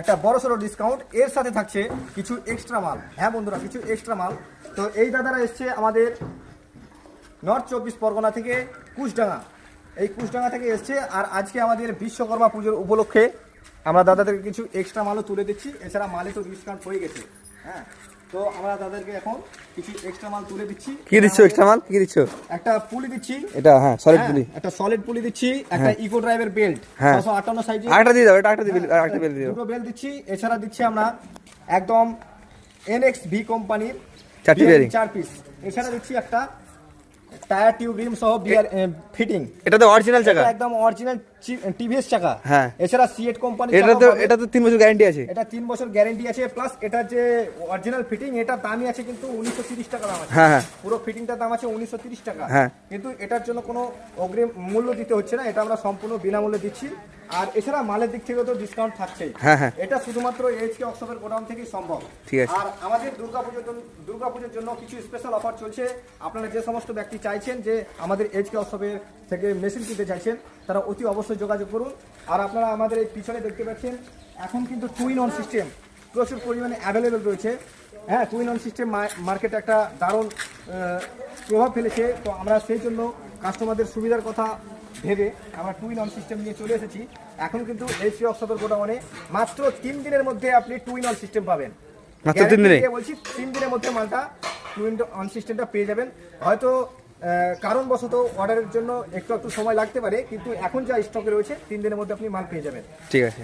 একটা বড় সড়ো ডিসকাউন্ট এর সাথে থাকছে কিছু এক্সট্রা মাল। হ্যাঁ বন্ধুরা, কিছু এক্সট্রা মাল। তো এই দাদারা এসছে আমাদের নর্থ চব্বিশ পরগনা থেকে কুশডাঙ্গা। এই কুশডাঙ্গা থেকে এসছে আর আজকে আমাদের বিশ্বকর্মা পুজোর উপলক্ষে আমরা দাদাদেরকে কিছু এক্সট্রা মালও তুলে দিচ্ছি। এছাড়া মালে তো ডিসকাউন্ট হয়ে গেছে। হ্যাঁ। তো আমরা দাদাদেরকে এখন কিছু এক্সট্রা মাল তুলে দিচ্ছি। কি দিচ্ছ এক্সট্রা মাল? কি দিচ্ছ? একটা পুলি দিচ্ছি। এটা হ্যাঁ সলিড হ্যাঁ, পুলি। একটা সলিড পুলি দিচ্ছি একটা ইকো ড্রাইভের বেল্ট হ্যাঁ। ছশো আটান্ন সাইজে আরেকটা দিয়ে দাও এটা একটা দিয়ে আরেকটা বেল দিও। দুটো বেল্ট দিচ্ছি এছাড়া দিচ্ছি আমরা একদম এনএক্স ভি কোম্পানির চারটি bearing। চার পিস এছাড়া দিচ্ছি একটা টায়ার টিউব রিম সহ বিয়ার ফিটিং এটা তো অরিজিনাল চাকা। একদম অরিজিনাল টিভিএস চাকা? হ্যাঁ। এছাড়া সিএট কোম্পানি এটা তো এটা তো তিন বছর গ্যারান্টি আছে। এটা তিন বছর গ্যারেন্টি আছে প্লাস এটার যে অরিজিনাল ফিটিং এটা দামই আছে কিন্তু উনিশশো তিরিশ টাকা দাম আছে। হ্যাঁ হ্যাঁ। পুরো ফিটিংটার দাম আছে উনিশশো তিরিশ টাকা। হ্যাঁ। কিন্তু এটার জন্য কোনো অগ্রিম মূল্য দিতে হচ্ছে না এটা আমরা সম্পূর্ণ বিনামূল্যে দিচ্ছি। আর এছাড়া মালের দিক থেকে তো ডিসকাউন্ট থাকছেই। হ্যাঁ, হ্যাঁ। এটা শুধুমাত্র এইচকে অক্সফের গোডাউন থেকেই সম্ভব। ঠিক আছে। আর আমাদের দুর্গাপুজোর জন্য দুর্গাপুজোর জন্য কিছু স্পেশাল অফার চলছে। আপনারা যে সমস্ত ব্যক্তি চাইছেন যে আমাদের এইচকে অক্সফের থেকে মেশিন কিনতে চাইছেন তারা অতি অবশ্যই যোগাযোগ করুন। আর আপনারা আমাদের এই পিছনে দেখতে পাচ্ছেন এখন কিন্তু টুইন অন সিস্টেম প্রচুর পরিমাণে অ্যাভেলেবেল রয়েছে। হ্যাঁ টুইন অন সিস্টেম মার্কেটে একটা দারুণ প্রভাব ফেলেছে। তো আমরা সেই জন্য কাস্টমারদের সুবিধার কথা ভেবে আমরা টুইন অন সিস্টেম নিয়ে চলে এসেছি। এখন কিন্তু এইচপি অক্সফের গোডাউনে মাত্র তিন দিনের মধ্যে আপনি টুইন অন সিস্টেম পাবেন। মাত্র তিন দিনে? বলছি তিন দিনের মধ্যে মালটা টুইন অন সিস্টেমটা পেয়ে যাবেন। হয়তো কারণবশত অর্ডারের জন্য একটু একটু সময় লাগতে পারে, কিন্তু এখন যা স্টকে রয়েছে, তিন দিনের মধ্যে আপনি মাল পেয়ে যাবেন। ঠিক আছে।